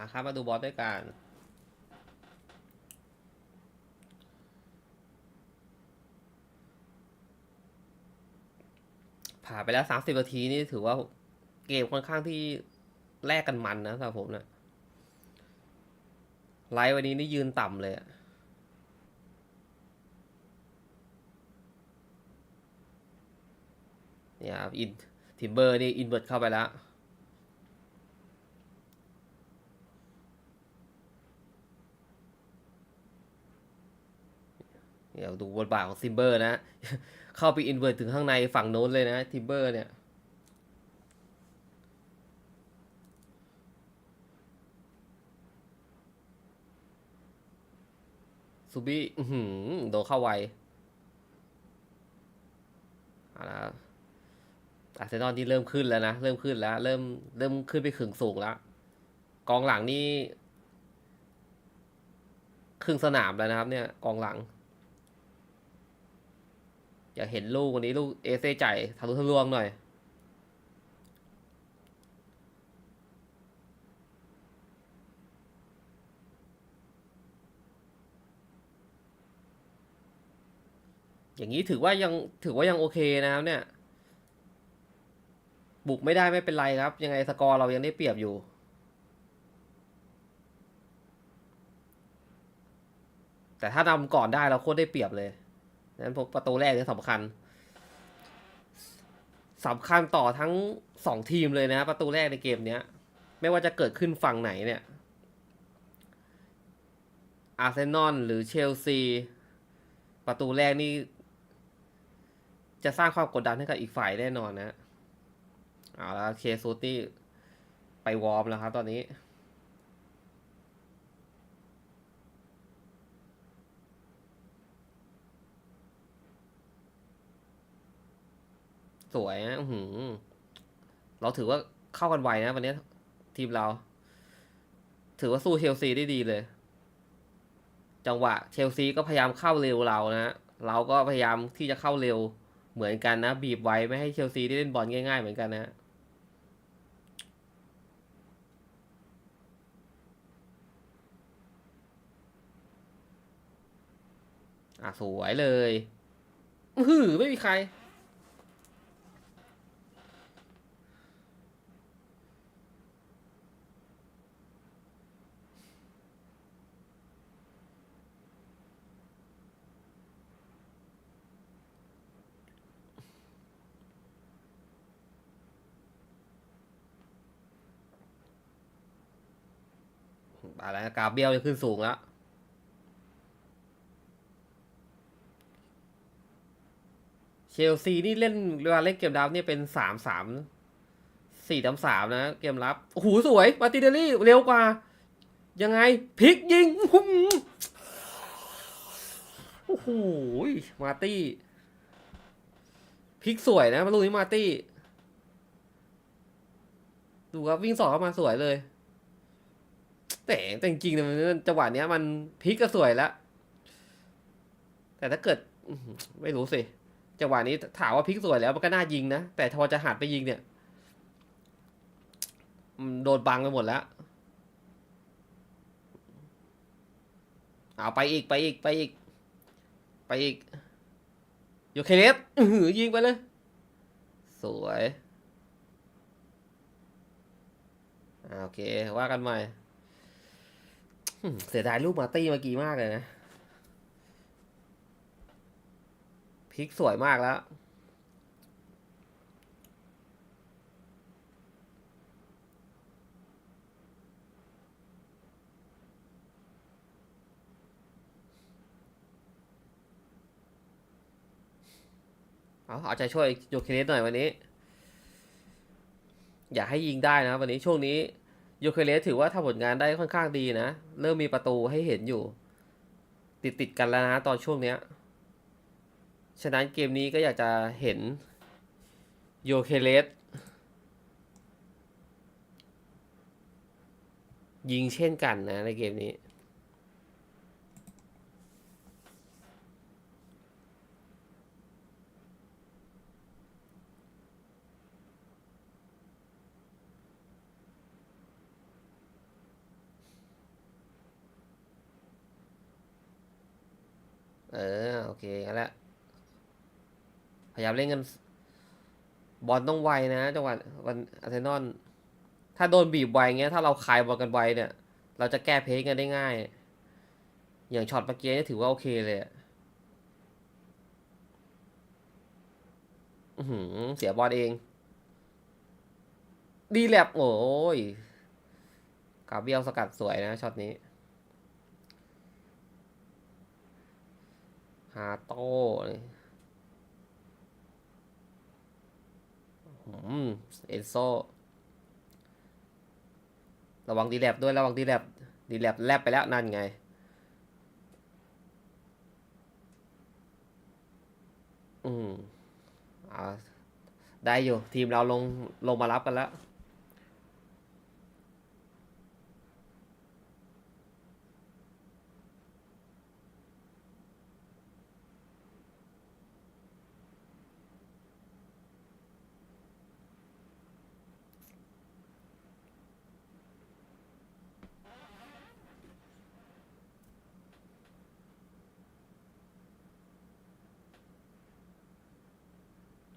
มาครับมาดูบอสด้วยกันผ่านไปแล้วสามสิบนาทีนี่ถือว่าเกมค่อนข้างที่แลกกันมันนะสำหรับผมนะไลฟ์วันนี้นี่ยืนต่ำเลยอะเนี่ยครับอินทิมเบอร์นี่อินเวิร์ดเข้าไปแล้ว เดี๋ยวดูบทบาทของซิมเบอร์นะ เข้าไปอินเวอร์ถึงข้างในฝั่งโน้นเลยนะทิมเบอร์เนี่ยซูบี้อื้อหือโดนเข้าไวเอาละอาร์เซนอลที่เริ่มขึ้นแล้วนะ เริ่มขึ้นแล้ว เริ่มเริ่มขึ้นไปขึงสูงแล้ว กองหลังนี่ครึ่งสนามแล้วนะครับ เนี่ย กองหลัง อยากเห็นลูกวันนี้ลูกเอเซ่จ่ายทะลุทะลวงหน่อย อย่างนี้ถือว่ายังถือว่ายังโอเคนะครับเนี่ย บุกไม่ได้ไม่เป็นไรครับ ยังไงสกอร์เรายังได้เปรียบอยู่แต่ถ้านำก่อนได้เราโคตรได้เปรียบเลย นั้นพวกประตูแรกเนี่ยสำคัญสำคัญต่อทั้งสองทีมเลยนะ ประตูแรกในเกมเนี้ย ไม่ว่าจะเกิดขึ้นฝั่งไหนเนี่ยอาร์เซนอลหรือเชลซี ประตูแรกนี่ จะสร้างความกดดันให้กับอีกฝ่ายแน่นอนนะเอาละเคซูตี้ไปวอร์มแล้วครับตอนนี้ สวยนะอือหือเราถือว่าเข้ากันไวนะวันนี้ทีมเรา ถือว่าสู้เชลซีได้ดีเลย จังหวะเชลซีก็พยายามเข้าเร็วเรานะเราก็พยายามที่จะเข้าเร็วเหมือนกันนะ บีบไว้ไม่ให้เชลซีได้เล่นบอลง่าย ๆ เหมือนกันนะอะสวยเลยอือหือไม่มีใคร กาเบียลจะขึ้นสูงแล้วเชลซีนี่เล่นเวลาเล่นเกมรับเนี่ยเป็นสามสามสี่สามสามนะเกมรับโอ้โหสวย มาติเดลี่เร็วกว่า ยังไงพลิกยิงโอ้โหมาตี้พลิกสวยนะมาลูกนี้มาตี้ ดูครับวิ่งสอดเข้ามาสวยเลย แต่แต่จริงๆเนี่ยมันจังหวะเนี้ยมันพลิกก็สวยแล้ว แต่ถ้าเกิดไม่รู้สิจังหวะนี้ถามว่าพลิกสวยแล้วมันก็น่ายิงนะ แต่พอจะหัดไปยิงเนี่ยโดนบังไปหมดแล้ว เอาไปอีกไปอีกไปอีก ไปอีกโยเคเลสยิงไปเลย สวยอโอเค ว่ากันใหม่ เสียดายลูกมาตี้เมื่อกี้มากเลยนะพลิกสวยมากแล้ว เอาเอาใจช่วยโยเคเนสหน่อยวันนี้ อยากให้ยิงได้นะวันนี้ช่วงนี้ โยเคเลสถือว่าทำผลงานได้ค่อนข้างดีนะ เริ่มมีประตูให้เห็นอยู่ ติดติดกันแล้วนะตอนช่วงเนี้ย ฉะนั้นเกมนี้ก็อยากจะเห็นโยเคเลสยิงเช่นกันนะในเกมนี้ อ เออ โอ เคงั้นแหละพยายามเล่นกันบอลต้องไวนะจังหวะวันอาร์เซนอลถ้าโดนบีบไวเงี้ยถ้าเราคายบอลกันไวเนี่ย เราจะแก้เพลย์กันได้ง่าย อย่างช็อตเมื่อกี้เนี่ยถือว่าโอเคเลยอือหือเสียบอลเอง ดีแลบโอ้ยกาเบียลสกัดสวยนะช็อตนี้ ฮาโต้นี่อืมเอนโซ ระวังดีแลบด้วย ระวังดีแลบดีแลบแลบไปแล้วนั่นไง อืมอ่าได้อยู่ ทีมเราลงลงมารับกันแล้ว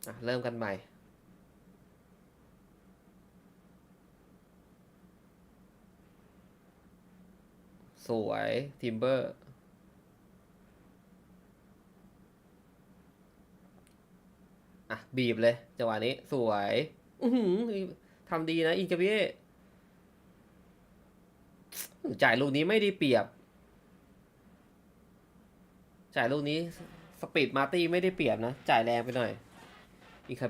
อะเริ่มกันใหม่ สวยทิมเบอร์อะ บีบเลยจังหวะนี้ สวย อืทำดีนะอินกาเบียจ่ายลูกนี้ไม่ได้เปรียบ จ่ายลูกนี้ สปีดมาตี้ไม่ได้เปรียบนะ จ่ายแรงไปหน่อย อิค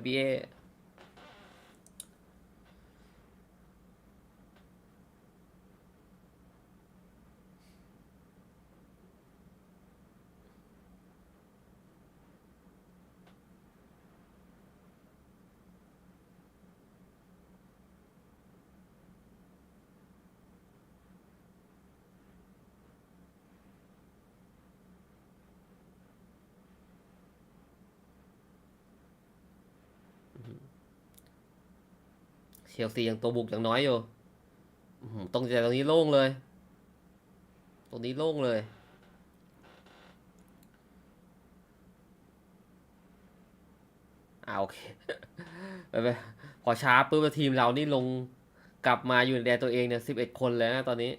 เชลซียังตัวบุกอย่างน้อยอยู่ตรงใจตรงนี้โล่งเลย ตรงนี้โล่งเลยอ่าโอเคไปไปพอช้าปุ๊บทีมเรานี่ลงกลับมาอยู่ในแดนตัวเองเนี่ยสิบเอ็ดคนแล้วนะตอนนี้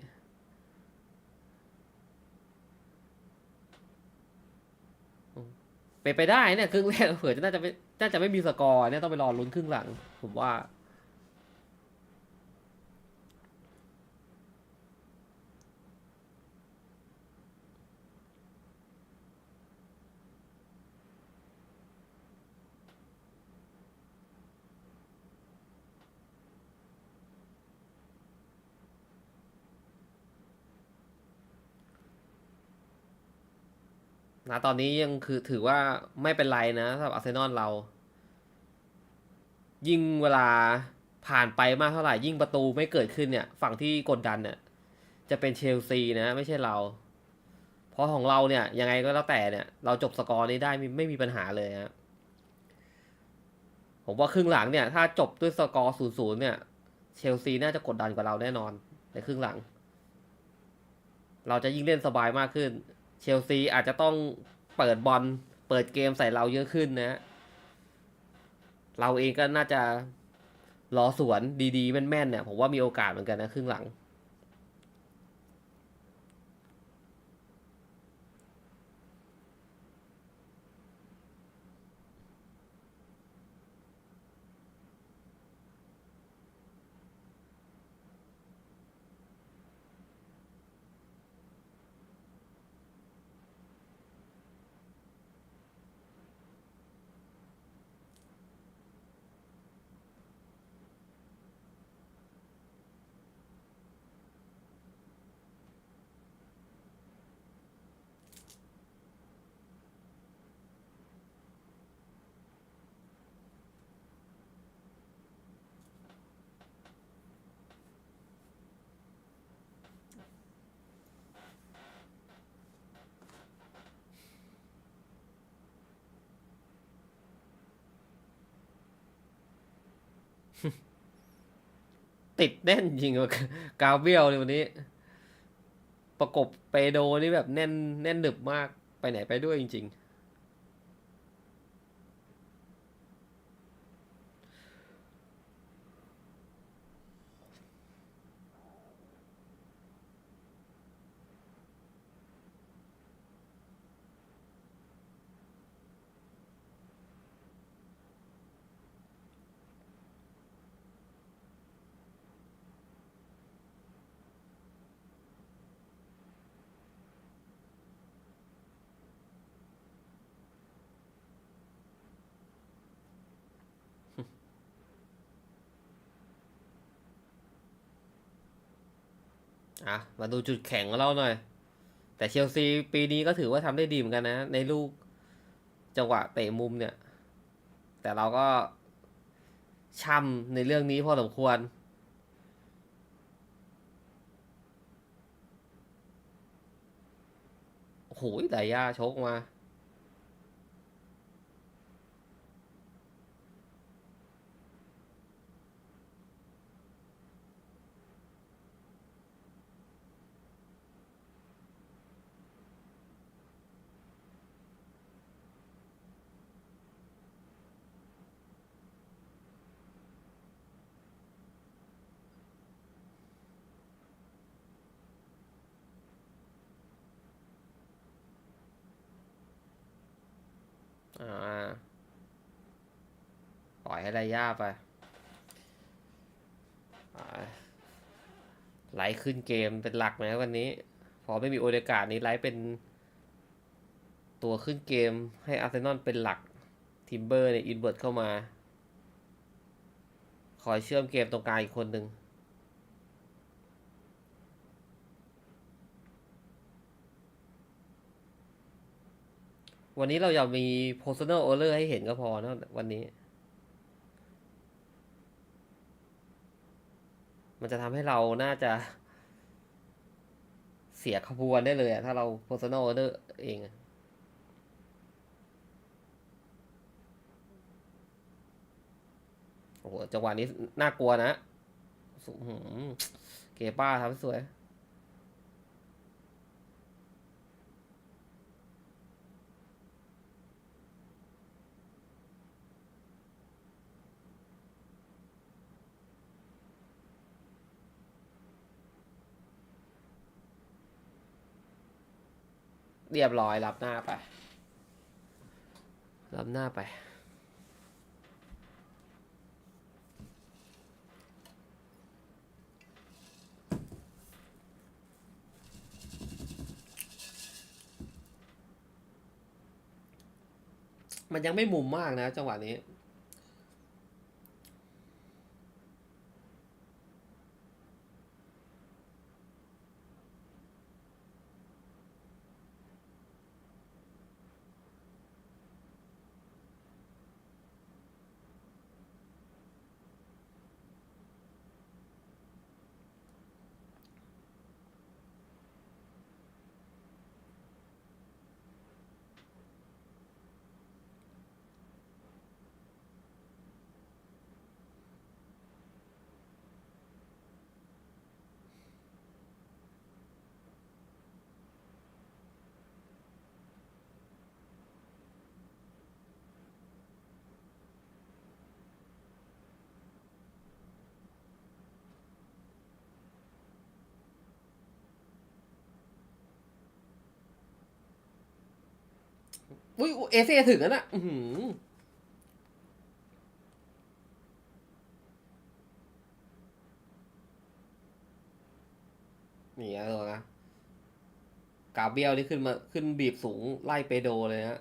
เป็นไปได้เนี่ยครึ่งแรกเผื่อจะน่าจะไม่น่ น่าจะไม่มีสกอร์เนี่ยต้องไปรอลุ้นครึ่งหลัง ผมว่า นะตอนนี้ยังคือถือว่าไม่เป็นไรนะสำหรับอาร์เซนอลเรา ยิ่งเวลาผ่านไปมากเท่าไหร่ ยิ่งประตูไม่เกิดขึ้นเนี่ย ฝั่งที่กดดันเนี่ย จะเป็นเชลซีนะไม่ใช่เรา เพราะของเราเนี่ยยังไงก็แล้วแต่เนี่ย เราจบสกอร์นี้ได้ไม่ไม่มีปัญหาเลยฮะผมว่าครึ่งหลังเนี่ย ถ้าจบด้วยสกอร์ศูนย์ศูนย์เนี่ย เชลซีน่าจะกดดันกว่าเราแน่นอนในครึ่งหลัง เราจะยิ่งเล่นสบายมากขึ้น เชลซีอาจจะต้องเปิดบอลเปิดเกมใส่เราเยอะขึ้นนะ เราเองก็น่าจะรอสวนดีๆ แม่นๆเนี่ยผมว่ามีโอกาสเหมือนกันนะครึ่งหลัง ติดแน่นจริงว่ะกาเบียลเลยวันนี้ ประกบเปโดนี่แบบแน่นแน่นหนึบมากไปไหนไปด้วยจริง ๆ อะมาดูจุดแข็งของเราหน่อย แต่เชลซีปีนี้ก็ถือว่าทำได้ดีเหมือนกันนะ ในลูกจังหวะเตะมุมเนี่ย แต่เราก็ช่ำในเรื่องนี้พอสมควรโอ้โหไดย่าชกมา อ่า ปล่อย ให้ไดย่าไปอ่าไลขึ้นเกมเป็นหลักนะวันนี้ พอไม่มีโอเดกาดนี้ไลท์เป็นตัวขึ้นเกมให้อาร์เซนอลเป็นหลักทิมเบอร์เนี่ยอินเวิร์ตเข้ามาคอยเชื่อมเกมตรงกลางอีกคนหนึ่งวันนี้เราอยากมี personal error ให้เห็นก็พอนะวันนี้ มันจะทำให้เราน่าจะ เสียขบวนได้เลยอะถ้าเรา personal error เองโอ้โหจังหวะนี้น่ากลัวนะสุหืมเกป้าทำสวย เรียบร้อยรับหน้าไป รับหน้าไป มันยังไม่มุมมากนะจังหวะนี้ อุ้ยเอเซถึงแล้วนะอือหือนี่อะตัวนะกาเบียลนี่ขึ้นมาขึ้นบีบสูงไล่เปโดเลยนะ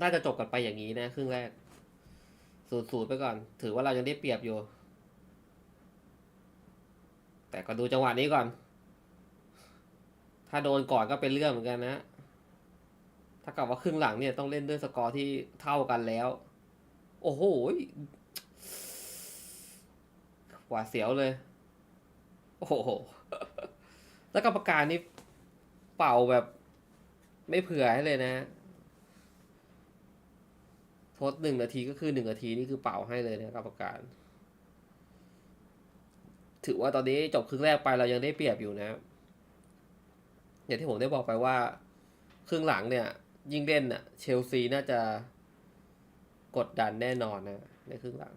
น่าจะจบกันไปอย่างนี้นะครึ่งแรกศูนย์ศูนย์ไปก่อน ถือว่าเรายังได้เปรียบอยู่ แต่ก็ดูจังหวะนี้ก่อน ถ้าโดนก่อนก็เป็นเรื่องเหมือนกันนะ ถ้ากับว่าครึ่งหลังเนี่ยต้องเล่นด้วยสกอร์ที่เท่ากันแล้ว โอ้โหหวาเสียวเลย โอ้โห แล้วกรรมการนี่เป่าแบบ ไม่เผื่อให้เลยนะ ทดหนึ่งนาทีก็คือหนึ่งนาทีนี่คือเป่าให้เลยนะกรรมการ ถือว่าตอนนี้จบครึ่งแรกไปเรายังได้เปรียบอยู่นะ อย่างที่ผมได้บอกไปว่า ครึ่งหลังเนี่ย ยิ่งเล่นอะเชลซีน่าจะกดดันแน่นอนนะในครึ่งหลัง